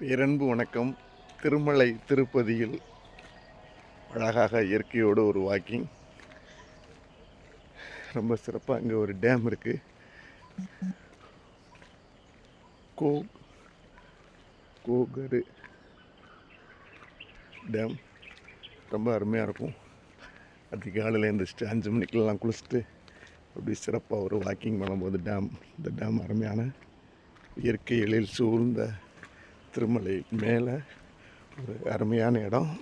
பேரன்பு வணக்கம். திருமலை திருப்பதியில் அழகாக இயற்கையோடு ஒரு வாக்கிங் ரொம்ப சிறப்பாக இங்கே ஒரு டேம் இருக்குது கோ கோகரு டேம் ரொம்ப அருமையாக இருக்கும். அதிகாலையில் எழுந்திரிச்சிட்டு அஞ்சு மணிக்கெல்லாம் குளிச்சுட்டு அப்படி சிறப்பாக ஒரு வாக்கிங் பண்ணும்போது டேம் இந்த டேம் அருமையான இயற்கை எழில் சூழ்ந்த திருமலை மேலே ஒரு அருமையான இடம்.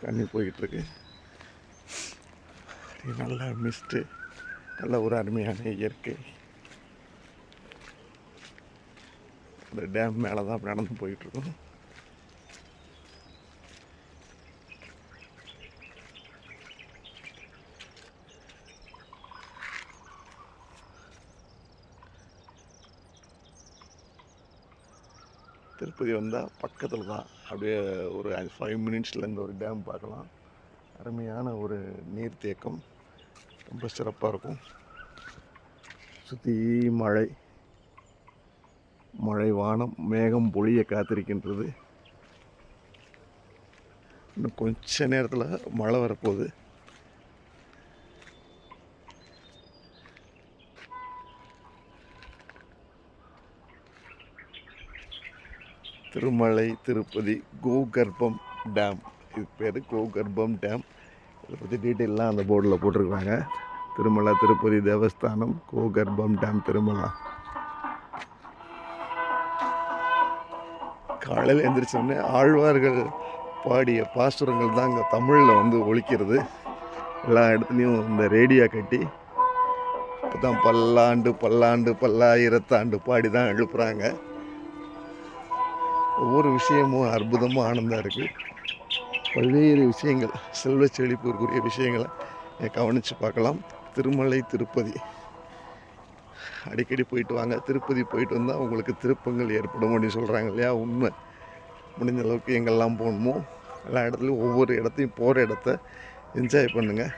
தண்ணி போயிட்டுருக்கு. நல்ல மிஸ்ட்டு நல்ல ஒரு அருமையான இயற்கை. அந்த டேம் மேலே தான் அப்படி நடந்து போயிட்டுருக்கோம் திருப்பதி வந்தால் பக்கத்தில் தான் அப்படியே ஒரு ஃபைவ் மினிட்ஸ்லேருந்து ஒரு டேம் பார்க்கலாம். அருமையான ஒரு நீர்த்தேக்கம். ரொம்ப சிறப்பாக இருக்கும். சுற்றி மழை. மழை வானம் மேகம் பொழிய காத்திருக்கின்றது. இன்னும் கொஞ்ச நேரத்தில் மழை வரப்போகுது. திருமலை திருப்பதி கோகர்பம் டேம். இது பேர் கோகர்பம் டேம். இதை பற்றி டீட்டெயிலெலாம் அந்த போர்டில் போட்டிருக்காங்க திருமலை திருப்பதி தேவஸ்தானம் கோகர்பம் டேம் திருமலா. காலையில் எந்திரிச்சோடனே ஆழ்வார்கள் பாடிய பாசுரங்கள் தான் இங்கே தமிழில் வந்து ஒழிக்கிறது. எல்லா இடத்துலையும் இந்த ரேடியோ கட்டி இப்போ தான் பல்லாண்டு பல்லாண்டு பல்லாயிரத்தாண்டு பாடி தான் எழுப்புகிறாங்க ஒவ்வொரு விஷயமும் அற்புதமாக ஆனந்தம் இருக்குது பல்வேறு விஷயங்கள் செல்வ செழிப்புக்குரிய விஷயங்களை கவனித்து பார்க்கலாம். திருமலை திருப்பதி. அடிக்கடி போயிட்டு வாங்க. திருப்பதி போயிட்டு வந்தால் உங்களுக்கு திருப்பங்கள் ஏற்படும் அப்படின்னு சொல்கிறாங்க இல்லையா? உண்மை. முடிஞ்ச அளவுக்கு எங்கெல்லாம் போகணுமோ எல்லா இடத்துலையும் ஒவ்வொரு இடத்தையும் போகிற இடத்த என்ஜாய் பண்ணுங்கள்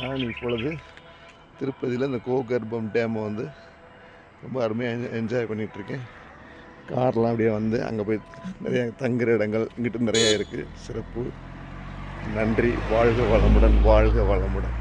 நான் இப்பொழுது திருப்பதியில் இந்த கோகர்பம் டேமை வந்து ரொம்ப அருமையாக என்ஜாய் பண்ணிகிட்ருக்கேன் கார்லாம் அப்படியே வந்து அங்கே போய் நிறைய தங்குற இடங்கள் இங்கிட்டு நிறையா இருக்குது சிறப்பு. நன்றி. வாழ்க வளமுடன் வாழ்க வளமுடன்.